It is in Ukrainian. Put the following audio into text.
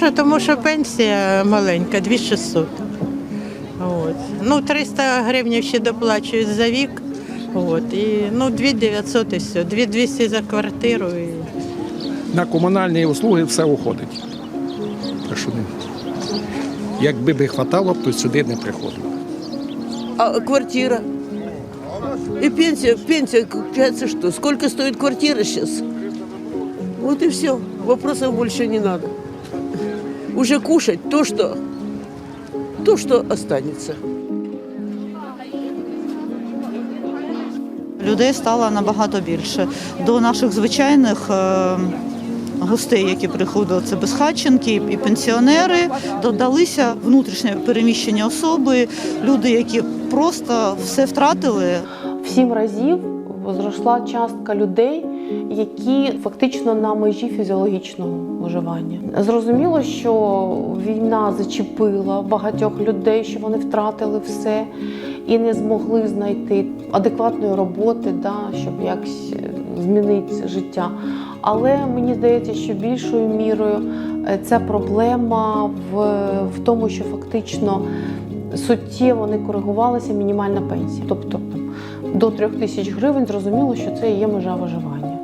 можу, тому що пенсія маленька, 2600. От. Ну, 300 гривень ще доплачують за вік. От. І, ну, 2900 і все. 2200 за квартиру. І... На комунальні услуги все уходить. Так що, якби би хватало, то сюди не приходило. А квартира? И пенсия, пенсия, получается что? Сколько стоит квартира сейчас? Вот и все. Вопросов больше не надо. Уже кушать то, что, то, что останется. Людей стало набагато більше. До наших звичайних е, гостей, які приходили, це безхатченки і пенсіонери, додалися внутрішньо переміщені особи, люди, які просто все втратили, В сім разів зросла частка людей, які фактично на межі фізіологічного виживання. Зрозуміло, що війна зачепила багатьох людей, що вони втратили все і не змогли знайти адекватної роботи, да, щоб якось е, змінити життя. Але мені здається, що більшою мірою е, ця проблема в, в тому, що фактично суттєво не коригувалася мінімальна пенсія. Тобто до трьох тисяч гривень зрозуміло, що це є межа виживання.